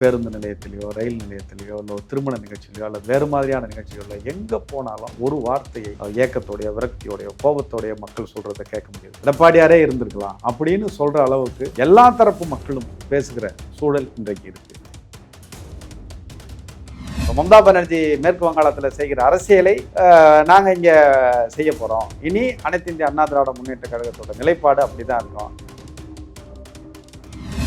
பேருந்து நிலையத்திலேயோ ரயில் நிலையத்திலேயோ இல்லை ஒரு திருமண நிகழ்ச்சியிலையோ அல்லது வேறு மாதிரியான நிகழ்ச்சிகளில் எங்கே போனாலும் ஒரு வார்த்தையை ஏக்கத்தோடைய விரக்தியோடைய கோபத்தோடைய மக்கள் சொல்கிறத கேட்க முடியாது. எடப்பாடியாரே இருந்திருக்கலாம் அப்படின்னு சொல்கிற அளவுக்கு எல்லா தரப்பு மக்களும் பேசுகிற சூழல் இன்றைக்கு இருக்குது மம்தா பானர்ஜி மேற்கு வங்காளத்தில் செய்கிற அரசியலை நாங்கள் இங்கே செய்ய போகிறோம் இனி அனைத்து இந்திய அண்ணா திராவிட முன்னேற்ற கழகத்தோட நிலைப்பாடு அப்படி தான் இருக்கும்.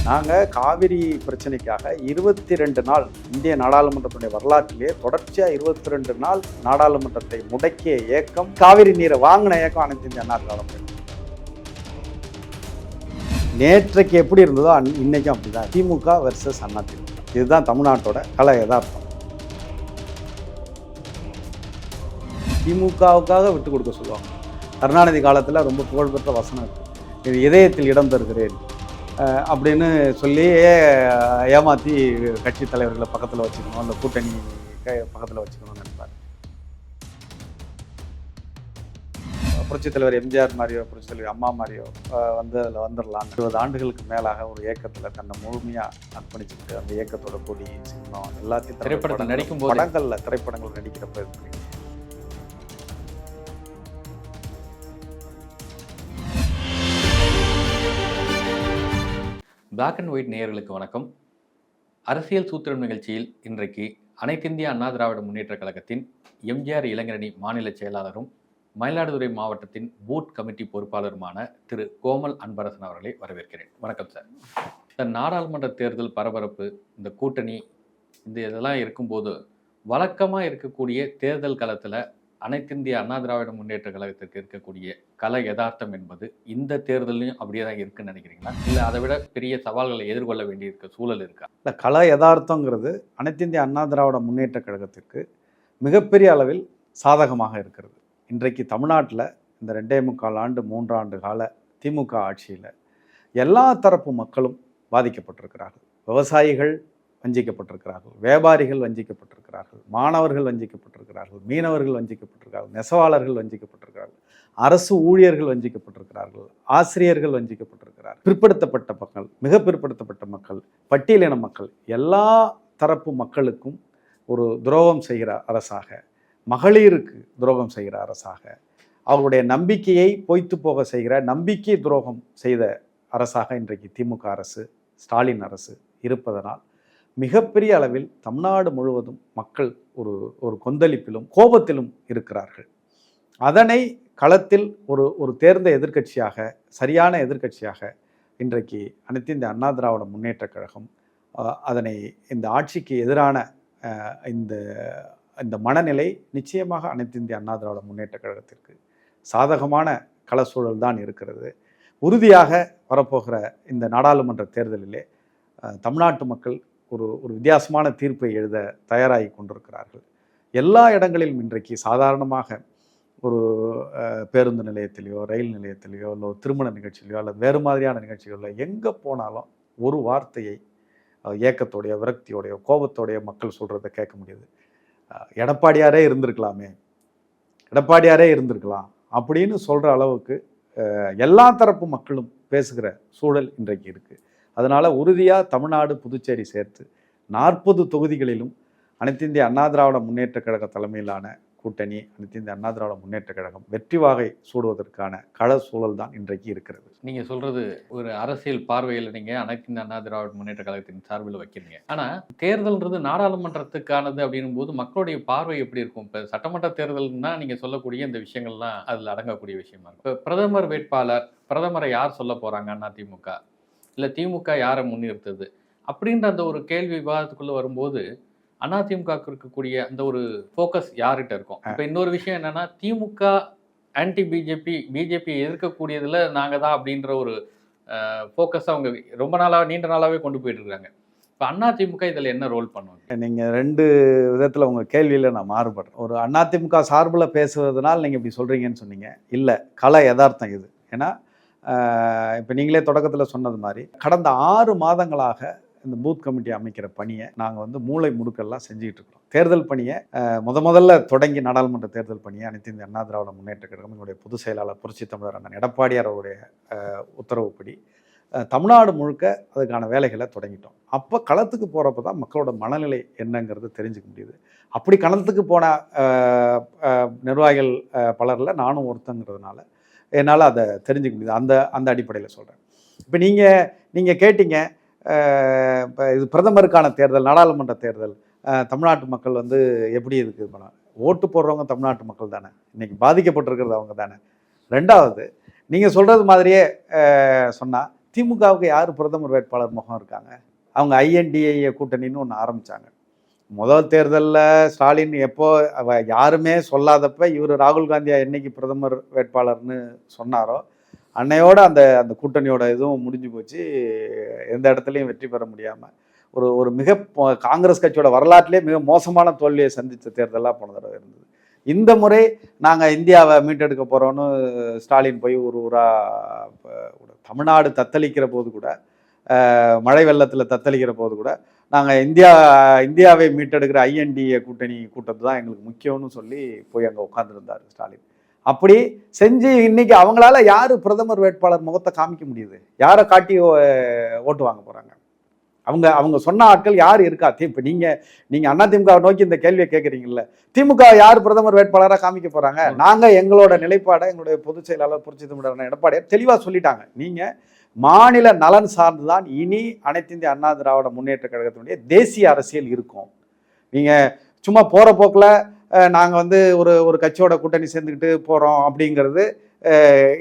நாங்கள் காவிரி பிரச்சனைக்காக இருபத்தி ரெண்டு நாள் இந்திய நாடாளுமன்றத்துடைய வரலாற்றிலே தொடர்ச்சியாக இருபத்தி ரெண்டு நாள் நாடாளுமன்றத்தை முடக்கிய இயக்கம் காவிரி நீரை வாங்கின இயக்கம் அனைத்து இந்திய அண்ணா திராவிட நேற்றைக்கு எப்படி இருந்ததோ அன்- இன்னைக்கும் அப்படிதான். திமுக வெர்சஸ் அண்ணா திமுக. இதுதான் தமிழ்நாட்டோட கலை யதார்த்தம். திமுகவுக்காக விட்டு கொடுக்க சொல்லுவாங்க. கருணாநிதி காலத்தில் ரொம்ப புகழ்பெற்ற வசனம் இருக்குது இது இதயத்தில் இடம் தருகிறேன். அப்படின்னு சொல்லி அஹ், ஏமாத்தி கட்சி தலைவர்களை பக்கத்தில் வச்சுக்கணும். அந்த கூட்டணி பக்கத்தில் வச்சுக்கணும்னு நினைப்பார். புரட்சித் தலைவர் எம்ஜிஆர் மாதிரியோ புரட்சித் தலைவர் அம்மா மாதிரியோ வந்து அதில் வந்துடலாம் இருபது ஆண்டுகளுக்கு மேலாக ஒரு இயக்கத்தில் தன்னை முழுமையாக அர்ப்பணிச்சுக்கிட்டு அந்த இயக்கத்தோட கொடி சின்னம் எல்லாத்தையும் திரைப்படத்தில் நடிக்கும் போது படங்கள்ல திரைப்படங்கள் நடிக்கிறப்ப பிளாக் அண்ட் ஒயிட் நேயர்களுக்கு வணக்கம். அரசியல் சூத்திரம் நிகழ்ச்சியில் இன்றைக்கு அனைத்திந்திய அண்ணா திராவிட முன்னேற்றக் கழகத்தின் எம்ஜிஆர் இளைஞரணி மாநில செயலாளரும் மயிலாடுதுறை மாவட்டத்தின் பூத் கமிட்டி பொறுப்பாளருமான திரு கோமல் அன்பரசன் அவர்களை வரவேற்கிறேன். வணக்கம் சார். இந்த நாடாளுமன்ற தேர்தல் பரபரப்பு இந்த கூட்டணி இந்த இதெல்லாம் இருக்கும்போது வழக்கமாக இருக்கக்கூடிய தேர்தல் களத்தில் அனைத்திந்திய அண்ணா திராவிட முன்னேற்ற கழகத்திற்கு இருக்கக்கூடிய கல யதார்த்தம் என்பது இந்த தேர்தலையும் அப்படியே தான் இருக்குன்னு நினைக்கிறீங்களா? இல்லை அதை விட பெரிய சவால்களை எதிர்கொள்ள வேண்டியிருக்க சூழல் இருக்கா? இந்த கல யதார்த்தங்கிறது அனைத்திந்திய அண்ணா திராவிட முன்னேற்ற கழகத்திற்கு மிகப்பெரிய அளவில் சாதகமாக இருக்கிறது. இன்றைக்கு தமிழ்நாட்டில் இந்த ரெண்டே முக்கால் ஆண்டு மூன்றாண்டு கால திமுக ஆட்சியில் எல்லா தரப்பு மக்களும் பாதிக்கப்பட்டிருக்கிறார்கள். விவசாயிகள் வஞ்சிக்கப்பட்டிருக்கிறார்கள். வியாபாரிகள் வஞ்சிக்கப்பட்டிருக்கிறார்கள். மாணவர்கள் வஞ்சிக்கப்பட்டிருக்கிறார்கள். மீனவர்கள் வஞ்சிக்கப்பட்டிருக்கிறார்கள். நெசவாளர்கள் வஞ்சிக்கப்பட்டிருக்கிறார்கள். அரசு ஊழியர்கள் வஞ்சிக்கப்பட்டிருக்கிறார்கள். ஆசிரியர்கள் வஞ்சிக்கப்பட்டிருக்கிறார்கள் பிற்படுத்தப்பட்ட மக்கள் மிக பிற்படுத்தப்பட்ட மக்கள் பட்டியலின மக்கள் எல்லா தரப்பு மக்களுக்கும் ஒரு துரோகம் செய்கிற அரசாக மகளிருக்கு துரோகம் செய்கிற அரசாக அவர்களுடைய நம்பிக்கையை பொய்த்து போக செய்கிற நம்பிக்கை துரோகம் செய்த அரசாக இன்றைக்கு திமுக அரசு ஸ்டாலின் அரசு இருப்பதனால் மிகப்பெரிய அளவில் தமிழ்நாடு முழுவதும் மக்கள் ஒரு ஒரு கொந்தளிப்பிலும் கோபத்திலும் இருக்கிறார்கள். அதனை களத்தில் ஒரு ஒரு தேர்ந்த எதிர்க்கட்சியாக சரியான எதிர்க்கட்சியாக இன்றைக்கு அனைத்து இந்த அண்ணா திராவிட முன்னேற்ற கழகம் அதனை இந்த ஆட்சிக்கு எதிரான இந்த இந்த மனநிலை நிச்சயமாக அனைத்து இந்திய அண்ணா திராவிட முன்னேற்ற கழகத்திற்கு சாதகமான களசூழல் தான் இருக்கிறது. உறுதியாக வரப்போகிற இந்த நாடாளுமன்ற தேர்தலிலே தமிழ்நாட்டு மக்கள் ஒரு ஒரு வித்தியாசமான தீர்ப்பை எழுத தயாராகி கொண்டிருக்கிறார்கள். எல்லா இடங்களிலும் இன்றைக்கு சாதாரணமாக ஒரு பேருந்து நிலையத்திலேயோ ரயில் நிலையத்திலேயோ இல்லை திருமண நிகழ்ச்சியிலையோ அல்லது வேறு மாதிரியான நிகழ்ச்சிகளில் எங்கே போனாலும் ஒரு வார்த்தையை ஏக்கத்தோடைய விரக்தியோடைய கோபத்தோடைய மக்கள் சொல்கிறத கேட்க முடியுது. எடப்பாடியாரே இருந்திருக்கலாமே எடப்பாடியாரே இருந்திருக்கலாம் அப்படின்னு சொல்கிற அளவுக்கு எல்லா தரப்பு மக்களும் பேசுகிற சூழல் இன்றைக்கு இருக்குது அதனால் உறுதியாக தமிழ்நாடு புதுச்சேரி சேர்த்து நாற்பது தொகுதிகளிலும் அனைத்து இந்திய அண்ணா திராவிட முன்னேற்ற கழக தலைமையிலான கூட்டணி அனைத்து இந்திய அண்ணா திராவிட முன்னேற்ற கழகம் வெற்றி வாகை சூடுவதற்கான கள சூழல் தான் இன்றைக்கு இருக்கிறது. நீங்கள் சொல்றது ஒரு அரசியல் பார்வையில் நீங்கள் அனைத்து இந்திய அண்ணா திராவிட முன்னேற்ற கழகத்தின் சார்பில் வைக்கிறீங்க. ஆனால் தேர்தல்ன்றது நாடாளுமன்றத்துக்கானது அப்படின்னும் போது மக்களுடைய பார்வை எப்படி இருக்கும்? இப்போ சட்டமன்ற தேர்தல்னா நீங்கள் சொல்லக்கூடிய இந்த விஷயங்கள்லாம் அதில் அடங்கக்கூடிய விஷயமா இருக்கும். இப்போ பிரதமர் வேட்பாளர் பிரதமரை யார் சொல்ல போகிறாங்க அதிமுக இல்ல திமுக யாரை முன்னிறுத்துது? அப்படின்ற அந்த ஒரு கேள்வி விவாதத்துக்குள்ள வரும்போது அதிமுகவுக்கு இருக்கக்கூடிய அந்த ஒரு ஃபோக்கஸ் யார்கிட்ட இருக்கும்? இப்ப இன்னொரு விஷயம் என்னன்னா திமுக ஆன்டி பிஜேபி பிஜேபி எதிர்க்கக்கூடியதுல நாங்க தான் அப்படின்ற ஒரு ஃபோக்கஸ் அவங்க ரொம்ப நாளா நீண்ட நாளாவே கொண்டு போயிட்டு இருக்காங்க. இப்ப அண்ணா திமுக இதுல என்ன ரோல் பண்ணுவாங்க நீங்கள் ரெண்டு விதத்தில் உங்கள் கேள்வியில் நான் மாறுபடுறேன். ஒரு அதிமுக சார்பில் பேசுவதனால் நீங்கள் இப்படி சொல்கிறீங்கன்னு சொன்னீங்க. இல்லை கலை யதார்த்தம் இது. ஏன்னா இப்போ நீங்களே தொடக்கத்தில் சொன்னது மாதிரி கடந்த ஆறு மாதங்களாக இந்த பூத் கமிட்டி அமைக்கிற பணியை நாங்கள் வந்து மூளை முடுக்கெல்லாம் செஞ்சுக்கிட்டு இருக்கிறோம். தேர்தல் பணியை முத முதல்ல தொடங்கி நாடாளுமன்ற தேர்தல் பணியை அனைத்து இந்த அண்ணா திராவிட முன்னேற்ற கழகம் எங்களுடைய பொதுச் செயலாளர் புரட்சி தமிழர் அண்ணன் எடப்பாடியார் அவருடைய உத்தரவுப்படி தமிழ்நாடு முழுக்க அதுக்கான வேலைகளை தொடங்கிட்டோம். அப்போ களத்துக்கு போகிறப்ப தான் மக்களோட மனநிலை என்னங்கிறது தெரிஞ்சுக்க முடியுது. அப்படி களத்துக்கு போன நிர்வாகிகள் பலரில் நானும் ஒருத்தங்கிறதுனால என்னால் அதை தெரிஞ்சுக்க முடியுது. அந்த அந்த அடிப்படையில் சொல்கிறேன் இப்போ நீங்கள் நீங்கள் கேட்டீங்க இப்போ இது பிரதமருக்கான தேர்தல் நாடாளுமன்ற தேர்தல் தமிழ்நாட்டு மக்கள் வந்து எப்படி இருக்குது பண்ண ஓட்டு போடுறவங்க தமிழ்நாட்டு மக்கள் தானே. இன்றைக்கி பாதிக்கப்பட்டிருக்கிறது அவங்க தானே. ரெண்டாவது நீங்கள் சொல்கிறது மாதிரியே சொன்னால் திமுகவுக்கு யார் பிரதமர் வேட்பாளர் முகம் இருக்காங்க? அவங்க ஐஎன்டிஏ கூட்டணின்னு ஒன்று ஆரம்பித்தாங்க முதல் தேர்தலில் ஸ்டாலின் எப்போ அவ யாருமே சொல்லாதப்ப இவர் ராகுல் காந்தியா என்னைக்கு பிரதமர் வேட்பாளர்னு சொன்னாரோ அன்னையோட அந்த அந்த கூட்டணியோட இதுவும் முடிஞ்சு போச்சு. எந்த இடத்துலையும் வெற்றி பெற முடியாமல் ஒரு ஒரு மிக காங்கிரஸ் கட்சியோட வரலாற்றிலே மிக மோசமான தோல்வியை சந்தித்த தேர்தலாக போன தடவை இருந்தது. இந்த முறை நாங்கள் இந்தியாவை மீட்டெடுக்க போகிறோன்னு ஸ்டாலின் போய் ஒரு ஊராக தமிழ்நாடு தத்தளிக்கிற போது கூட மழை வெள்ளத்தில் தத்தளிக்கிற போது கூட நாங்கள் இந்தியா இந்தியாவை மீட்டெடுக்கிற ஐஎன்டிஏ கூட்டணி கூட்டத்து தான் எங்களுக்கு முக்கியம்னு சொல்லி போய் அங்கே உட்காந்துருந்தார் ஸ்டாலின். அப்படி செஞ்சு இன்னைக்கு அவங்களால யார் பிரதமர் வேட்பாளர் முகத்தை காமிக்க முடியுது? யாரை காட்டி ஓட்டு வாங்க போகிறாங்க அவங்க அவங்க சொன்ன ஆட்கள் யார் இருக்கா? தி இப்போ நீங்கள் நீங்கள் அதிமுக நோக்கி இந்த கேள்வியை கேட்குறீங்கல்ல திமுக யார் பிரதமர் வேட்பாளராக காமிக்க போகிறாங்க நாங்கள் எங்களோட நிலைப்பாடை எங்களுடைய பொதுச் செயலாளர் புரட்சி தமிழர் எடப்பாடியார் தெளிவாக சொல்லிட்டாங்க. நீங்கள் மாநில நலன் சார்ந்து தான் இனி அனைத்து இந்திய அண்ணா திராவிட முன்னேற்ற கழகத்தினுடைய தேசிய அரசியல் இருக்கும். நீங்கள் சும்மா போகிற போக்கில் நாங்கள் வந்து ஒரு ஒரு கட்சியோட கூட்டணி சேர்ந்துக்கிட்டு போகிறோம் அப்படிங்கிறது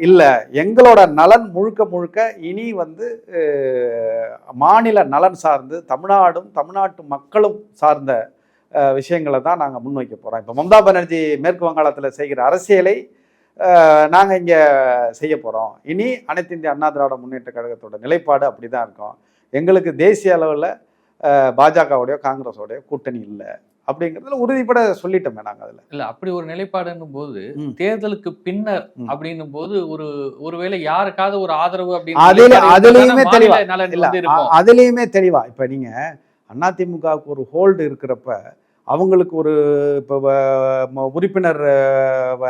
இல்லை. எங்களோட நலன் முழுக்க முழுக்க இனி வந்து மாநில நலன் சார்ந்து தமிழ்நாடும் தமிழ்நாட்டு மக்களும் சார்ந்த விஷயங்களை தான் நாங்கள் முன்வைக்க போகிறோம் இப்போ மம்தா பானர்ஜி மேற்கு வங்காளத்தில் செய்கிற அரசியலை நாங்கள் இங்கே செய்ய போகிறோம் இனி அனைத்து இந்திய அண்ணா திராவிட முன்னேற்ற கழகத்தோட நிலைப்பாடு அப்படி தான் இருக்கும் எங்களுக்கு தேசிய அளவில் பாஜகவுடைய காங்கிரஸோடைய கூட்டணி இல்லை அப்படிங்கிறதுல உறுதிப்பட சொல்லிட்டோமே நாங்கள் அதில் இல்ல அப்படி ஒரு நிலைப்பாடுன்னும் போது. தேர்தலுக்கு பின்னர். அப்படின்னும் போது ஒரு ஒருவேளை யாருக்காவது ஒரு ஆதரவு அதுல- அப்படின்னு அதுலயுமே மாநில தெளிவா. இல்ல அதுலயுமே தெளிவா இப்ப நீங்க அதிமுகவுக்கு ஒரு ஹோல்டு இருக்கிறப்ப அவங்களுக்கு ஒரு இப்போ உறுப்பினர்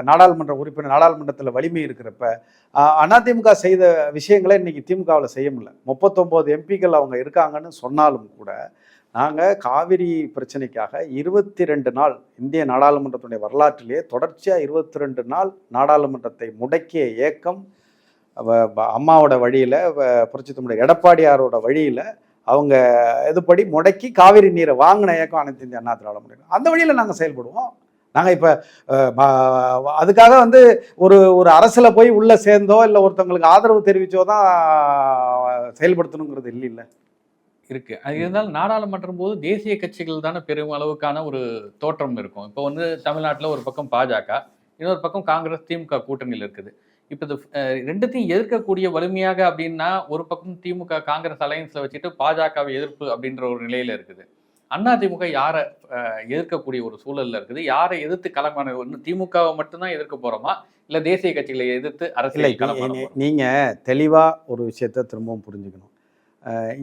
நாடாளுமன்ற உறுப்பினர் நாடாளுமன்றத்தில் வலிமை இருக்கிறப்ப அதிமுக செய்த விஷயங்களை இன்றைக்கி திமுகவில் செய்ய முடியல. முப்பத்தொம்போது எம்பிக்கள் அவங்க இருக்காங்கன்னு சொன்னாலும் கூட நாங்கள் காவிரி பிரச்சனைக்காக இருபத்தி ரெண்டு நாள் இந்திய நாடாளுமன்றத்துடைய வரலாற்றிலேயே தொடர்ச்சியாக இருபத்தி ரெண்டு நாள் நாடாளுமன்றத்தை முடக்கிய இயக்கம் அம்மாவோட வழியில் புரட்சி தமிழர் எடப்பாடியாரோட வழியில் அவங்க இதுபடி முடக்கி காவிரி நீரை வாங்கின இயக்கம் அனைத்து இந்திய அண்ணா திராவிட முன்னேற்ற அந்த வழியில் நாங்கள் செயல்படுவோம். நாங்கள் இப்போ அதுக்காக வந்து ஒரு ஒரு அரசில் போய் உள்ளே சேர்ந்தோ இல்லை ஒருத்தவங்களுக்கு ஆதரவு தெரிவிச்சோ தான் செயல்படுத்தணுங்கிறது இல்லை இல்லை இருக்கு. அது இருந்தாலும் நாடாளுமன்றம் போது தேசிய கட்சிகள் தானே பெரும் அளவுக்கான ஒரு தோற்றம் இருக்கும். இப்போ வந்து தமிழ்நாட்டுல ஒரு பக்கம் பாஜக இன்னொரு பக்கம் காங்கிரஸ் திமுக கூட்டணியில் இருக்குது. இப்போ இது ரெண்டுத்தையும் எதிர்க்கக்கூடிய வலிமையாக அப்படின்னா ஒரு பக்கம் திமுக காங்கிரஸ் அலையன்ஸ்ல வச்சுட்டு பாஜகவை எதிர்ப்பு அப்படின்ற ஒரு நிலையில இருக்குது. அண்ணா திமுக யாரை எதிர்க்கக்கூடிய ஒரு சூழல்ல இருக்குது? யாரை எதிர்த்து களமான ஒன்று திமுகவை மட்டும்தான் எதிர்க்க போறோமா? இல்ல தேசிய கட்சிகளை எதிர்த்து அரசியல் நீங்கள் தெளிவாக ஒரு விஷயத்தை திரும்பவும் புரிஞ்சுக்கணும்.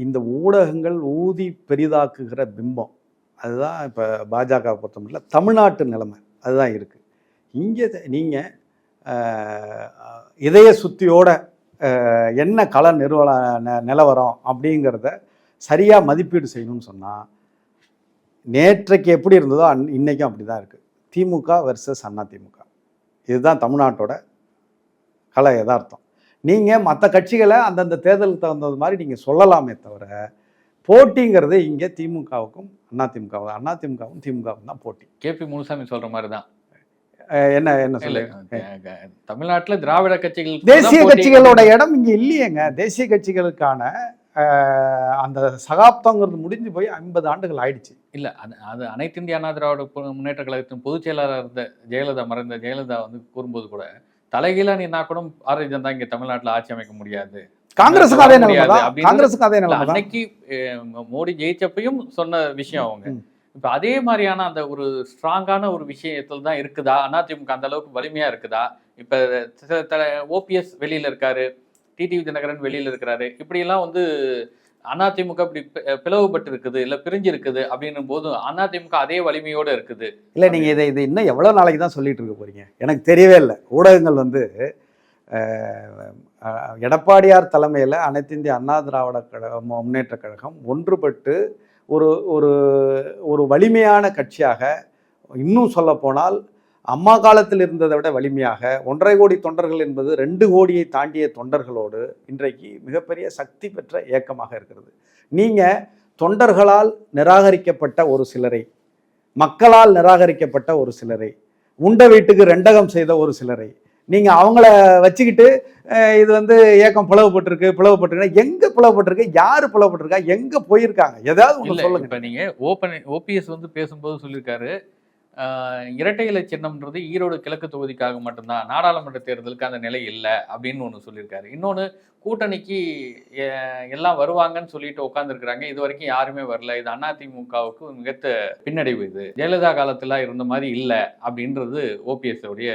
இந்த ஊடகங்கள் ஊதி பெரிதாக்குகிற பிம்பம். அதுதான் இப்போ பாஜக பொறுத்தமட்டில் தமிழ்நாட்டு நிலைமை. அதுதான் இருக்குது இங்கே நீங்கள் இதய சுத்தியோட என்ன கள நிறுவன நிலவரம் அப்படிங்கிறத சரியாக மதிப்பீடு செய்யணும்னு சொன்னால் நேற்றைக்கு எப்படி இருந்ததோ அன் இன்றைக்கும் அப்படி தான் இருக்குது திமுக வெர்சஸ் அண்ணா திமுக. இதுதான் தமிழ்நாட்டோட கலை யதார்த்தம். நீங்கள் மற்ற கட்சிகளை அந்தந்த தேர்தலுக்கு தகுந்தது மாதிரி நீங்கள் சொல்லலாமே தவிர போட்டிங்கிறது இங்கே திமுகவுக்கும் அதிமுகவும் அதிமுகவும் திமுகவும் தான் போட்டி. கேபி முனுசாமி சொல்கிற மாதிரி தான் என்ன என்ன இல்ல சொல்ல? தமிழ்நாட்டுல திராவிட கட்சிகள் தேசிய கட்சிகளோட இடம் இங்கே இல்லையேங்க. தேசிய கட்சிகளுக்கான அந்த சகாப்தங்கிறது முடிஞ்சு போய் ஐம்பது ஆண்டுகள் ஆயிடுச்சு. இல்ல அது அது அனைத்து இந்திய அண்ணா திராவிட முன்னேற்ற கழகத்தின் பொதுச் செயலாளர் இருந்த ஜெயலலிதா மறைந்த ஜெயலலிதா வந்து கூறும்போது கூட தலைகீழா நீனா கூட பாரதிய ஜனதா இங்க தமிழ்நாட்டுல ஆட்சி அமைக்க முடியாது. காங்கிரஸுக்கும் அதே நிலைமை காங்கிரஸுக்கும் அதே நிலைமை அன்னைக்கு மோடி ஜெயிச்சப்பையும் சொன்ன விஷயம் அவங்க. இப்போ அதே மாதிரியான அந்த ஒரு ஸ்ட்ராங்கான ஒரு விஷயத்தில் தான் இருக்குதா? அதிமுக அந்த அளவுக்கு வலிமையாக இருக்குதா? இப்போ ஓபிஎஸ் வெளியில் இருக்காரு டிடிவி தினகரன் வெளியில் இருக்கிறாரு. இப்படிலாம் வந்து அதிமுக இப்படி பி- பிளவுபட்டு இருக்குது இல்லை பிரிஞ்சு இருக்குது அப்படின்னும் போது அதிமுக அதே வலிமையோடு இருக்குது. இல்லை நீங்கள் இதை இது இன்னும் எவ்வளோ நாளைக்கு தான் சொல்லிட்டு இருக்க போறீங்க? எனக்கு தெரியவே இல்லை. ஊடகங்கள் வந்து எடப்பாடியார் தலைமையில் அனைத்து இந்திய அண்ணா திராவிட கழகம் முன்னேற்ற கழகம் ஒன்றுபட்டு ஒரு ஒரு ஒரு வலிமையான கட்சியாக இன்னும் சொல்லப்போனால் அம்மா காலத்தில் இருந்ததை விட வலிமையாக ஒன்றரை கோடி தொண்டர்கள் என்பது ரெண்டு கோடியை தாண்டிய தொண்டர்களோடு இன்றைக்கு மிகப்பெரிய சக்தி பெற்ற இயக்கமாக இருக்கிறது. நீங்கள் தொண்டர்களால் நிராகரிக்கப்பட்ட ஒரு சிலரை மக்களால் நிராகரிக்கப்பட்ட ஒரு சிலரை உண்ட வீட்டுக்கு ரெண்டகம் செய்த ஒரு சிலரை நீங்கள் அவங்கள வச்சுக்கிட்டு இது வந்து ஏக்கம் பிளவுபட்டிருக்கு பிளவுபட்டிருக்கு எங்கே பிளவுபட்டிருக்கு யார் பிளவுபட்டிருக்கா எங்கே போயிருக்காங்க? ஏதாவது ஒன்று சொல்லுங்க. இப்ப நீங்க ஓபன் ஓபிஎஸ் வந்து பேசும்போது சொல்லியிருக்காரு. இரட்டை இலை சின்னம்ன்றது ஈரோடு கிழக்கு தொகுதிக்காக மட்டும்தான் நாடாளுமன்ற தேர்தலுக்கு அந்த நிலை இல்லை அப்படின்னு ஒன்று சொல்லியிருக்காரு. இன்னொன்று கூட்டணிக்கு எல்லாம் வருவாங்கன்னு சொல்லிட்டு உட்காந்துருக்குறாங்க இது வரைக்கும் யாருமே வரல. இது அதிமுகவுக்கு மிகத்த பின்னடைவு இது. ஜெயலலிதா காலத்துல இருந்த மாதிரி இல்லை அப்படின்றது ஓபிஎஸ் உடைய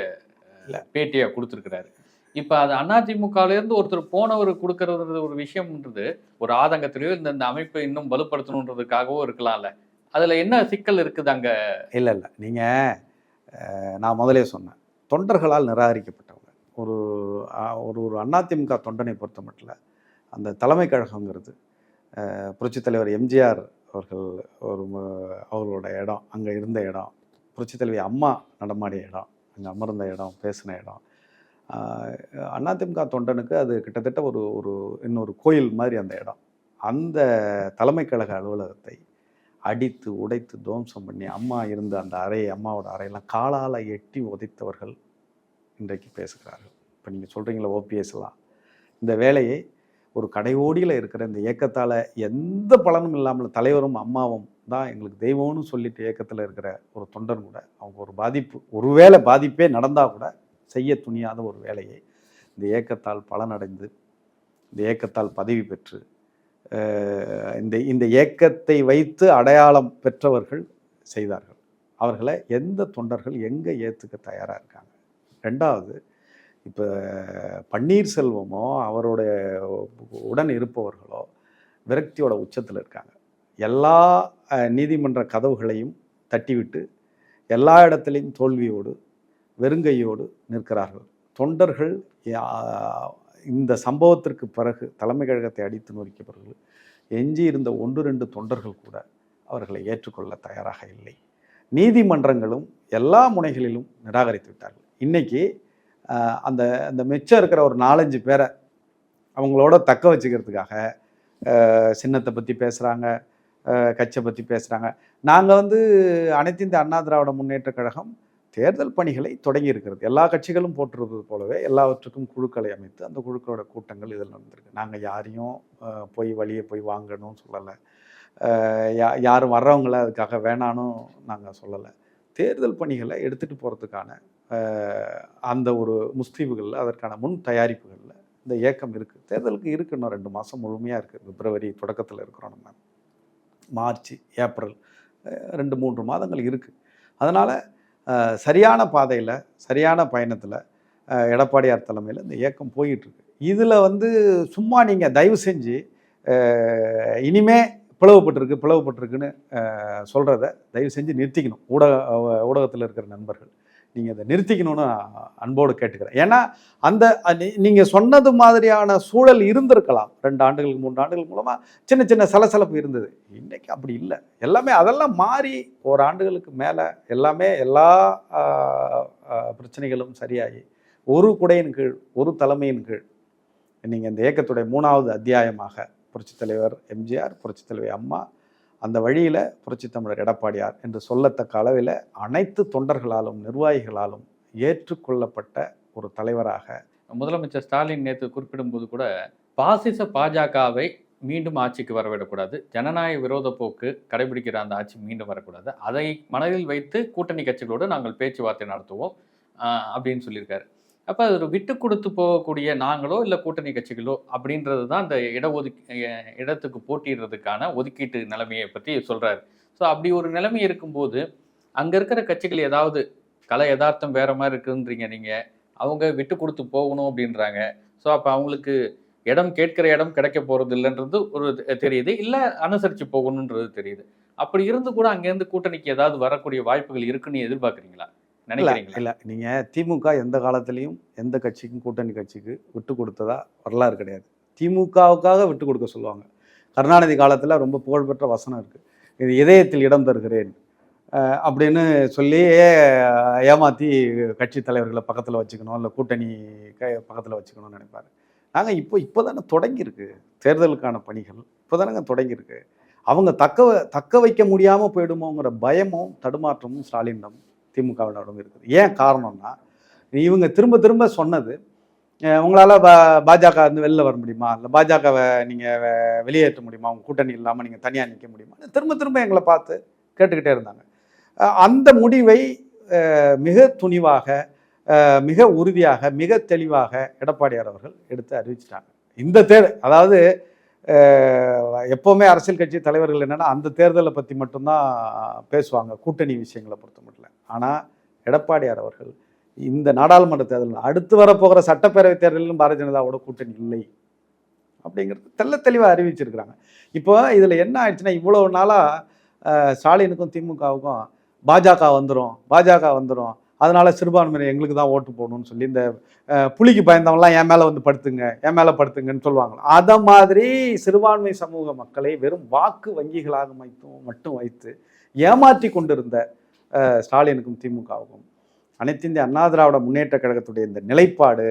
இல்ல. பேட்டியை கொடுத்துருக்கிறாரு. இப்போ அது அதிமுகல இருந்து ஒருத்தர் போனவர் கொடுக்கறது ஒரு விஷயம்ன்றது ஒரு ஆதங்கத்திலேயோ இந்த இந்த அமைப்பை இன்னும் வலுப்படுத்தணுன்றதுக்காகவோ இருக்கலாம்ல. அதுல என்ன சிக்கல் இருக்குது அங்க? இல்லை இல்லை. நீங்கள் நான் முதலே சொன்னேன். தொண்டர்களால் நிராகரிக்கப்பட்டவங்க. ஒரு ஒரு ஒரு அதிமுக தொண்டனை பொறுத்த மட்டும் அந்த தலைமை கழகங்கிறது அஹ், புரட்சித் தலைவர் எம்ஜிஆர் அவர்கள் ஒரு அவர்களோட இடம் அங்கே இருந்த இடம் புரட்சித் தலைவி அம்மா நடமாடிய இடம் அங்கே அமர்ந்த இடம் பேசின இடம். அதிமுக தொண்டனுக்கு அது கிட்டத்தட்ட ஒரு ஒரு இன்னொரு கோயில் மாதிரி அந்த இடம். அந்த தலைமை கழக அலுவலகத்தை அடித்து உடைத்து துவம்சம் பண்ணி அம்மா இருந்த அந்த அறையை அம்மாவோட அறையெல்லாம் காலால் எட்டி உதைத்தவர்கள் இன்றைக்கு பேசுகிறார்கள். இப்போ நீங்கள் சொல்கிறீங்களா ஓபிஎஸ்லாம் இந்த வேலையை ஒரு கடையோடியில் இருக்கிற இந்த இயக்கத்தால் எந்த பலனும் இல்லாமல் தலைவரும் அம்மாவும் தான் எங்களுக்கு தெய்வம்னு சொல்லிட்டு இயக்கத்தில் இருக்கிற ஒரு தொண்டன் கூட அவங்க ஒரு பாதிப்பு ஒருவேளை பாதிப்பே நடந்தால் கூட செய்ய துணியாத ஒரு வேலையை இந்த இயக்கத்தால் பலனடைந்து இந்த இயக்கத்தால் பதவி பெற்று இந்த இந்த இயக்கத்தை வைத்து அடையாளம் பெற்றவர்கள் செய்தார்கள். அவர்களை எந்த தொண்டர்கள் எங்கே ஏற்றுக்க தயாராக இருக்காங்க? ரெண்டாவது இப்போ பன்னீர்செல்வமோ அவருடைய உடன் இருப்பவர்களோ விரக்தியோட உச்சத்தில் இருக்காங்க. எல்லா நீதிமன்ற கதவுகளையும் தட்டிவிட்டு எல்லா இடத்துலையும் தோல்வியோடு வெறுங்கையோடு நிற்கிறார்கள். தொண்டர்கள் இந்த சம்பவத்திற்கு பிறகு தலைமை கழகத்தை அடித்து நொறுக்கியவர்கள் எஞ்சி இருந்த ஒன்று ரெண்டு தொண்டர்கள் கூட அவர்களை ஏற்றுக்கொள்ள தயாராக இல்லை. நீதிமன்றங்களும் எல்லா முனைகளிலும் நிராகரித்து விட்டார்கள். இன்றைக்கி அந்த அந்த மிச்சம் இருக்கிற ஒரு நாலஞ்சு பேரை அவங்களோட தக்க வச்சுக்கிறதுக்காக சின்னத்தை பற்றி பேசுகிறாங்க கட்சியை பற்றி பேசுகிறாங்க நாங்கள் வந்து அனைத்து இந்த அண்ணா திராவிட முன்னேற்ற கழகம் தேர்தல் பணிகளை தொடங்கி இருக்கிறது. எல்லா கட்சிகளும் போட்டிருப்பது போலவே எல்லாவற்றுக்கும் குழுக்களை அமைத்து அந்த குழுக்களோட கூட்டங்கள் இதில் நடந்திருக்கு. நாங்கள் யாரையும் போய் வழியே போய் வாங்கணும்னு சொல்லலை. யா யாரும் வர்றவங்கள அதுக்காக வேணானும் நாங்கள் சொல்லலை. தேர்தல் பணிகளை எடுத்துகிட்டு போகிறதுக்கான அந்த ஒரு முஸ்தீவுகளில் அதற்கான முன் தயாரிப்புகளில் இந்த இயக்கம் இருக்குது தேர்தலுக்கு இருக்கு இன்னும் ரெண்டு மாதம் முழுமையாக இருக்குது பிப்ரவரி தொடக்கத்தில் இருக்கிறோம் நம்ம. மார்ச் ஏப்ரல் ரெண்டு மூன்று மாதங்கள் இருக்குது அதனால் சரியான பாதையில் சரியான பயணத்தில் எடப்பாடியார் தலைமையில் இந்த இயக்கம் போயிட்டுருக்கு. இதில் வந்து சும்மா நீங்கள் தயவு செஞ்சு இனிமே பிளவுபட்டிருக்கு பிளவுபட்டிருக்குன்னு சொல்கிறத தயவு செஞ்சு நிறுத்திக்கணும். ஊடக ஊடகத்தில் இருக்கிற நண்பர்கள். நீங்கள் அதை நிறுத்திக்கணும்னு அன்போடு கேட்டுக்கிறேன். ஏன்னா அந்த நீங்கள் சொன்னது மாதிரியான சூழல் இருந்திருக்கலாம். ரெண்டு ஆண்டுகளுக்கு மூன்று ஆண்டுகள் மூலமாக சின்ன சின்ன சலசலப்பு இருந்தது. இன்றைக்கி அப்படி இல்லை. எல்லாமே அதெல்லாம் மாறி ஒரு ஆண்டுகளுக்கு மேலே எல்லாமே எல்லா பிரச்சனைகளும் சரியாகி ஒரு குடையின் கீழ் ஒரு தலைமையின் கீழ் நீங்கள் இந்த இயக்கத்துடைய மூணாவது அத்தியாயமாக புரட்சித் தலைவர் எம்ஜிஆர் புரட்சித் தலைவர் அம்மா அந்த வழியில் புரட்சி தமிழர் எடப்பாடியார் என்று சொல்லத்தக்க அளவில் அனைத்து தொண்டர்களாலும் நிர்வாகிகளாலும் ஏற்றுக்கொள்ளப்பட்ட ஒரு தலைவராக முதலமைச்சர் ஸ்டாலின் நேற்று குறிப்பிடும்போது கூட பாசிச பாஜகவை மீண்டும் ஆட்சிக்கு வரவிடக்கூடாது. ஜனநாயக விரோத போக்கு கடைபிடிக்கிற அந்த ஆட்சி மீண்டும் வரக்கூடாது. அதை மனதில் வைத்து கூட்டணி கட்சிகளோடு நாங்கள் பேச்சுவார்த்தை நடத்துவோம் அப்படின்னு சொல்லியிருக்காரு. அப்போ அது ஒரு விட்டு கொடுத்து போகக்கூடிய நாங்களோ இல்லை கூட்டணி கட்சிகளோ அப்படின்றது தான் அந்த இட ஒதுக்கி இடத்துக்கு போட்டிடுறதுக்கான ஒதுக்கீட்டு நிலைமையை பற்றி சொல்கிறாரு ஸோ அப்படி ஒரு நிலைமை இருக்கும்போது அங்கே இருக்கிற கட்சிகள் ஏதாவது கலை யதார்த்தம் வேற மாதிரி இருக்குன்றீங்க நீங்கள் அவங்க விட்டு கொடுத்து போகணும் அப்படின்றாங்க. ஸோ அப்போ அவங்களுக்கு இடம் கேட்கிற இடம் கிடைக்க போகிறது இல்லைன்றது ஒரு தெரியுது. இல்லை அனுசரித்து போகணுன்றது தெரியுது. அப்படி இருந்து கூட அங்கேருந்து கூட்டணிக்கு ஏதாவது வரக்கூடிய வாய்ப்புகள் இருக்குன்னு எதிர்பார்க்குறீங்களா? நினைக்கிறீங்களா? இல்லை. நீங்கள் திமுக எந்த காலத்துலேயும் எந்த கட்சிக்கும் கூட்டணி கட்சிக்கு விட்டு கொடுத்ததா வரலாறு கிடையாது. திமுகவுக்காக விட்டு கொடுக்க சொல்லுவாங்க. கருணாநிதி காலத்தில் ரொம்ப புகழ்பெற்ற வசனம் இருக்குது இது இதயத்தில் இடம் தருகிறேன். அப்படின்னு சொல்லி ஏமாற்றி கட்சி தலைவர்களை பக்கத்தில் வச்சுக்கணும் இல்லை கூட்டணி க பக்கத்தில் வச்சுக்கணும்னு நினைப்பாரு. நாங்கள் இப்போ இப்போ தானே தொடங்கியிருக்கு. தேர்தலுக்கான பணிகள் இப்போ தானங்க தொடங்கியிருக்கு. அவங்க தக்க தக்க வைக்க முடியாமல் போயிடுமோங்கிற பயமும் தடுமாற்றமும் ஸ்டாலினிடம் திமுகவினரும் இருக்குது. ஏன் காரணம்னா இவங்க திரும்ப திரும்ப சொன்னது உங்களால் பா பாஜக வந்து வெளில வர முடியுமா? இல்லை பாஜகவை நீங்கள் வெளியேற்ற முடியுமா? உங்கள் கூட்டணி இல்லாமல் நீங்கள் தனியாக நிற்க முடியுமா? திரும்ப திரும்ப எங்களை பார்த்து கேட்டுக்கிட்டே இருந்தாங்க. அந்த முடிவை மிக துணிவாக மிக உறுதியாக மிக தெளிவாக எடப்பாடியார் அவர்கள் எடுத்து அறிவிச்சிட்டாங்க. இந்த தேர் அதாவது எப்போவுமே அரசியல் கட்சி தலைவர்கள் என்னென்னா அந்த தேர்தலை பற்றி மட்டும்தான் பேசுவாங்க கூட்டணி விஷயங்களை பொறுத்த மட்டும் ஆனால் எடப்பாடியார் அவர்கள் இந்த நாடாளுமன்ற தேர்தல் அடுத்து வரப்போகிற சட்டப்பேரவை தேர்தலிலும் பாரதிய ஜனதாவோட கூட்டணி இல்லை. அப்படிங்கிறது தெல்ல தெளிவாக அறிவிச்சிருக்கிறாங்க. இப்போ இதில் என்ன ஆயிடுச்சுன்னா இவ்வளோ நாளாக ஸ்டாலினுக்கும் திமுகவுக்கும் பாஜக வந்துடும் பாஜக வந்துடும் அதனால் சிறுபான்மையினர் எங்களுக்கு தான் ஓட்டு போடணும்னு சொல்லி இந்த புலிக்கு பயந்தவங்களாம் என் மேலே வந்து படுத்துங்க என் மேலே படுத்துங்கன்னு சொல்லுவாங்க. அதை மாதிரி சிறுபான்மை சமூக மக்களை வெறும் வாக்கு வங்கிகளாக மட்டும் மட்டும் வைத்து ஏமாற்றி கொண்டிருந்த ஸ்டாலினுக்கும் திமுகவுக்கும் அனைத்து இந்திய அண்ணா திராவிட முன்னேற்ற கழகத்துடைய இந்த நிலைப்பாடு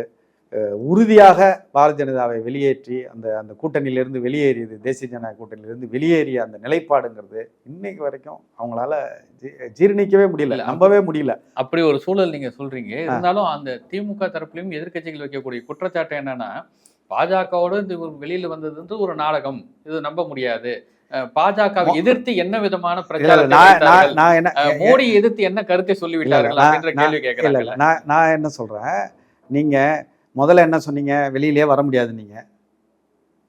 உறுதியாக பாரதிய ஜனதாவை வெளியேற்றி அந்த அந்த கூட்டணியிலிருந்து வெளியேறியது தேசிய ஜனநாயக கூட்டணியிலிருந்து வெளியேறிய அந்த நிலைப்பாடுங்கிறது இன்னைக்கு வரைக்கும் அவங்களால ஜீரணிக்கவே முடியல நம்பவே முடியல. அப்படி ஒரு சூழல் நீங்க சொல்றீங்க. இருந்தாலும் அந்த திமுக தரப்புலையும் எதிர்க்கட்சிகள் வைக்கக்கூடிய குற்றச்சாட்டு என்னன்னா பாஜகவோட இது வெளியில வந்தது வந்து ஒரு நாடகம். இது நம்ப முடியாது. அஹ் பாஜக வை எதிர்த்து என்ன விதமான அஹ் மோடி எதிர்த்து என்ன கருத்தை சொல்லிவிட்டார்கள் நான்- என்ன சொல்றேன்? நீங்க முதல்ல என்ன சொன்னீங்க? வெளியிலே வர முடியாது நீங்க.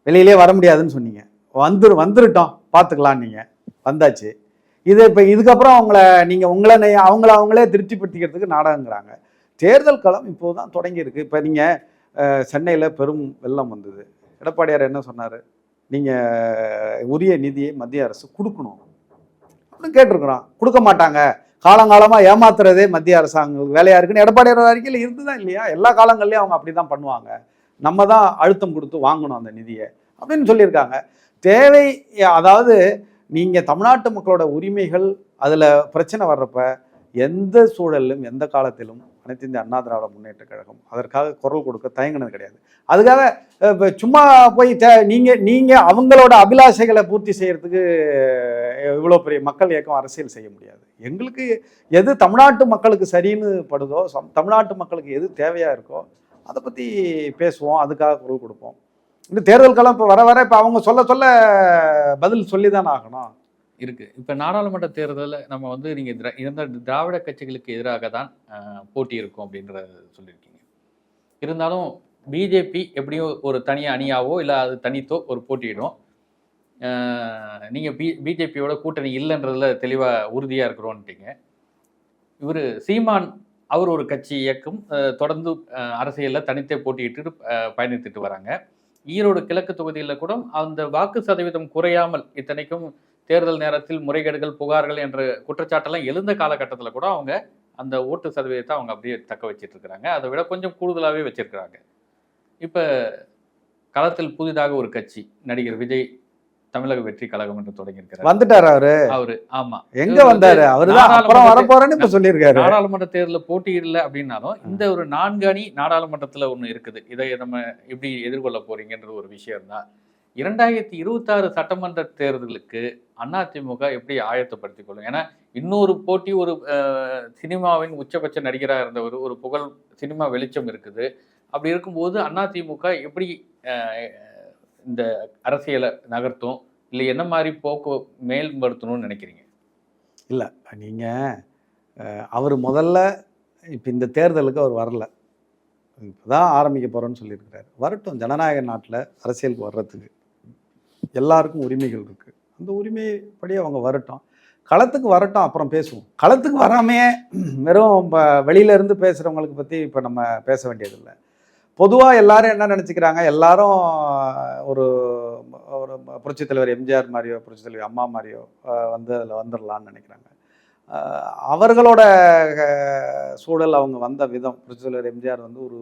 வெளியிலே வர முடியாதுன்னு சொன்னீங்க. வந்துரு வந்துருட்டோம். பார்த்துக்கலாம் நீங்க. வந்தாச்சு. இது இப்போ இதுக்கப்புறம் அவங்கள நீங்கள் உங்களை அவங்கள அவங்களே திருப்திப்படுத்திக்கிறதுக்கு நாடகங்கிறாங்க. தேர்தல் களம் இப்போது தான் தொடங்கியிருக்கு. இப்போ நீங்கள் சென்னையில் பெரும் வெள்ளம் வந்தது. எடப்பாடியார் என்ன சொன்னார்? நீங்கள் உரிய நிதியை மத்திய அரசு கொடுக்கணும். கேட்டிருக்கிறோம். கொடுக்க மாட்டாங்க. காலங்காலமாக ஏமாத்துறதே மத்திய அரசாங்கம் வேலையாக இருக்குன்னு எடப்பாடி அறிக்கையில் இருந்துதான் இல்லையா? எல்லா காலங்கள்லையும் அவங்க அப்படி தான் பண்ணுவாங்க. நம்ம தான் அழுத்தம் கொடுத்து வாங்கணும் அந்த நிதியை அப்படின்னு சொல்லியிருக்காங்க. தேவை அதாவது நீங்கள் தமிழ்நாட்டு மக்களோட உரிமைகள் அதில் பிரச்சனை வர்றப்ப எந்த சூழலிலும் எந்த காலத்திலும் அனைத்து இந்திய அண்ணா திராவிட முன்னேற்ற கழகம். அதற்காக குரல் கொடுக்க தயங்கினது கிடையாது. அதுக்காக இப்போ சும்மா போய் தே நீங்கள் நீங்கள் அவங்களோட அபிலாஷைகளை பூர்த்தி செய்கிறதுக்கு இவ்வளோ பெரிய மக்கள் இயக்கம் அரசியல் செய்ய முடியாது. எங்களுக்கு எது தமிழ்நாட்டு மக்களுக்கு சரின்னு படுதோ சம் தமிழ்நாட்டு மக்களுக்கு எது தேவையாக இருக்கோ அதை பற்றி பேசுவோம். அதுக்காக குரல் கொடுப்போம். இந்த தேர்தல் காலம் இப்போ வர வர இப்போ அவங்க சொல்ல சொல்ல பதில் சொல்லி தானே ஆகணும். இருக்கு. இப்போ நாடாளுமன்ற தேர்தலில் நம்ம வந்து நீங்கள் திரா- இருந்த திராவிட கட்சிகளுக்கு எதிராக தான் போட்டி இருக்கும் அப்படின்றத சொல்லியிருக்கீங்க. இருந்தாலும் பிஜேபி எப்படியும் ஒரு தனி அணியாவோ இல்லை அது தனித்தோ ஒரு போட்டியிடும். நீங்கள் பி பிஜேபியோட கூட்டணி இல்லைன்றதுல தெளிவாக உறுதியாக இருக்கிறோன்ட்டீங்க. இவர் சீமான் அவர் ஒரு கட்சி இயக்கம் தொடர்ந்து அரசியலில் தனித்தே போட்டியிட்டு பயணித்துட்டு வராங்க. ஈரோடு கிழக்கு தொகுதியில் கூட அந்த வாக்கு சதவீதம் குறையாமல் இத்தனைக்கும் தேர்தல் நேரத்தில் முறைகேடுகள் புகார்கள் என்ற குற்றச்சாட்டெல்லாம் எழுந்த காலகட்டத்தில் கூட அவங்க அந்த ஓட்டு சதவீதத்தை அவங்க அப்படியே தக்க வச்சிட்டு இருக்கிறாங்க அதை விட கொஞ்சம் கூடுதலாகவே வச்சிருக்கிறாங்க. இப்போ களத்தில் புதிதாக ஒரு கட்சி நடிகர் விஜய் தமிழக வெற்றி கழகம் என்று தொடங்கியிருக்கிறார். வந்துட்டார் அவரு? அவரு ஆமா. எங்க வந்தாரு? வந்து அவரு அப்புறம் வரப்போறேன்னு இப்ப சொல்லியிருக்காரு. நாடாளுமன்ற தேர்தலில் போட்டியிடல அப்படின்னாலும் இந்த ஒரு நான்கு அணி நாடாளுமன்றத்துல ஒண்ணு இருக்குது. இதை நம்ம எப்படி எதிர்கொள்ள போறீங்கன்றது ஒரு விஷயம் தான் இரண்டாயிரத்தி இருபத்தாறு சட்டமன்ற தேர்தலுக்கு அதிமுக எப்படி ஆயத்தப்படுத்தி கொள்ளும்? ஏன்னா இன்னொரு போட்டி ஒரு சினிமாவின் உச்சபட்ச நடிகராக இருந்தவர் ஒரு புகழ் சினிமா வெளிச்சம் இருக்குது. அப்படி இருக்கும்போது அதிமுக எப்படி இந்த அரசியலை நகர்த்தும்? இல்லை என்ன மாதிரி போக்கு மேம்படுத்தணும்னு நினைக்கிறீங்க? இல்லை நீங்கள் அவர் முதல்ல இப்போ இந்த தேர்தலுக்கு அவர் வரல. இப்போ தான் ஆரம்பிக்க போகிறோன்னு சொல்லியிருக்கிறார். வரட்டும் ஜனநாயக நாட்டில் அரசியலுக்கு வர்றதுக்கு. எல்லாருக்கும் உரிமைகள் இருக்குது அந்த உரிமைப்படி அவங்க வரட்டும். களத்துக்கு வரட்டும் அப்புறம் பேசுவோம். களத்துக்கு வராமையே வெறும் இப்போ வெளியிலேருந்து பேசுகிறவங்களுக்கு பற்றி இப்போ நம்ம பேச வேண்டியதில்லை. பொதுவாக எல்லாரும் என்ன நினச்சிக்கிறாங்க? எல்லாரும் ஒரு ஒரு புரட்சித் தலைவர் எம்ஜிஆர் மாதிரியோ புரட்சித் தலைவர் அம்மா மாதிரியோ வந்து அதில் வந்துடலான்னு நினைக்கிறாங்க. அவர்களோட சூழல் அவங்க வந்த விதம் புரட்சித்தலைவர் எம்ஜிஆர் வந்து ஒரு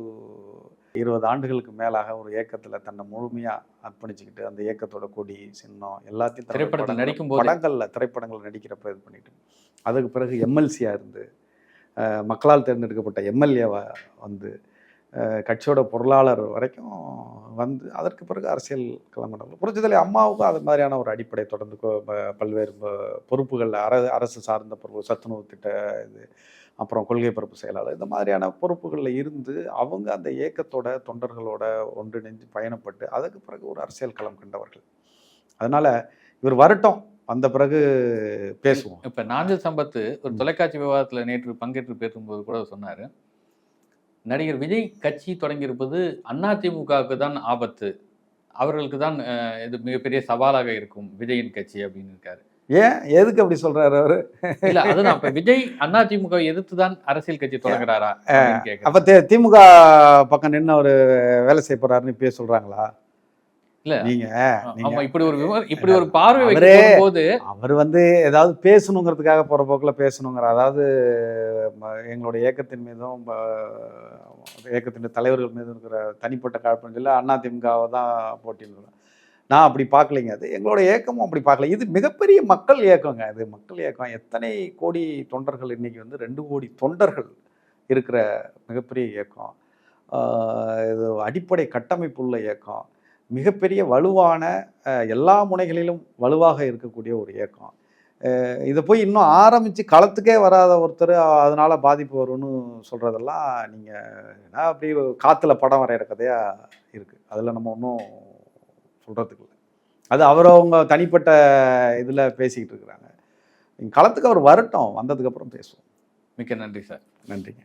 இருபது ஆண்டுகளுக்கு மேலாக ஒரு இயக்கத்தில் தன்னை முழுமையாக அர்ப்பணிச்சுக்கிட்டு அந்த இயக்கத்தோட கொடி சின்னம் எல்லாத்தையும் திரைப்படத்தில் நடிக்கும் படங்கள்ல திரைப்படங்கள் நடிக்கிறப்ப இது பண்ணிட்டு அதுக்கு பிறகு எம்எல்சியாக இருந்து மக்களால் தேர்ந்தெடுக்கப்பட்ட எம்எல்ஏவா வந்து கட்சியோட பொருளாளர் வரைக்கும் வந்து அதற்கு பிறகு அரசியல் கிளம்பினாங்க புரட்சித்தலை அம்மாவுக்கும் அது மாதிரியான ஒரு அடிப்படை தொடர்ந்து பல்வேறு பொறுப்புகள் அர அரசு சார்ந்த பொறுப்பு சத்துணவு திட்ட இது அப்புறம் கொள்கை பரப்பு செயலாளர் இந்த மாதிரியான பொறுப்புகளில் இருந்து அவங்க அந்த இயக்கத்தோட தொண்டர்களோட ஒன்றிணைந்து பயணப்பட்டு அதுக்கு பிறகு ஒரு அரசியல் களம் கண்டவர்கள். அதனால இவர் வரட்டும் வந்த பிறகு பேசுவோம். இப்ப நாஞ்சல் சம்பத்து ஒரு. தொலைக்காட்சி விவாதத்துல நேற்று பங்கேற்று பேசும்போது கூட சொன்னாரு. நடிகர் விஜய் கட்சி தொடங்கியிருப்பது அதிமுகவுக்கு தான் ஆபத்து. அவர்களுக்கு தான் இது மிகப்பெரிய சவாலாக இருக்கும் விஜயின் கட்சி அப்படின்னு இருக்காரு. ஏன்? எதுக்கு அப்படி சொல்றாரு அவரு? இல்ல அதுதான். இப்ப விஜய் அதிமுக எதிர்த்து தான் அரசியல் கட்சி தொடங்குறாரா. அப்ப திமுக பக்கம் நின்று அவர் வேலை செய்ய போறாருன்னு இப்பயே சொல்றாங்களா? இல்ல. நீங்க இப்படி ஒரு இப்படி ஒரு பார்வை வைக்கும் போது அவர் வந்து ஏதாவது பேசணுங்கிறதுக்காக போற போக்குல பேசணுங்கிற அதாவது எங்களுடைய இயக்கத்தின் மீதும் இயக்கத்தின் தலைவர்கள் மீதும் இருக்கிற தனிப்பட்ட காழ்ப்புன்னு சொல்லி அதிமுகவை தான் போட்டின்னு நான் அப்படி பார்க்கலைங்க. அது எங்களோட இயக்கமும் அப்படி பார்க்கல. இது மிகப்பெரிய மக்கள் இயக்கங்க இது மக்கள் இயக்கம் எத்தனை கோடி தொண்டர்கள் இன்றைக்கி வந்து ரெண்டு கோடி தொண்டர்கள் இருக்கிற மிகப்பெரிய இயக்கம் இது அடிப்படை கட்டமைப்புள்ள இயக்கம் மிகப்பெரிய வலுவான எல்லா முனைகளிலும் வலுவாக இருக்கக்கூடிய ஒரு இயக்கம் இதை போய் இன்னும் ஆரம்பித்து களத்துக்கே வராத ஒருத்தர் அதனால் பாதிப்பு வரும்னு சொல்கிறதெல்லாம் நீங்கள் அப்படி காற்றுல படம் வரைகிற கதையாக இருக்குது அதில் நம்ம ஒன்றும் சொல்கிறதுக்கு இல்லை. அது அவரவங்க தனிப்பட்ட இதில் பேசிக்கிட்டு இருக்கிறாங்க. களத்துக்கு அவர் வரட்டும் வந்ததுக்கப்புறம் பேசுவோம். மிக்க நன்றி சார். நன்றிங்க.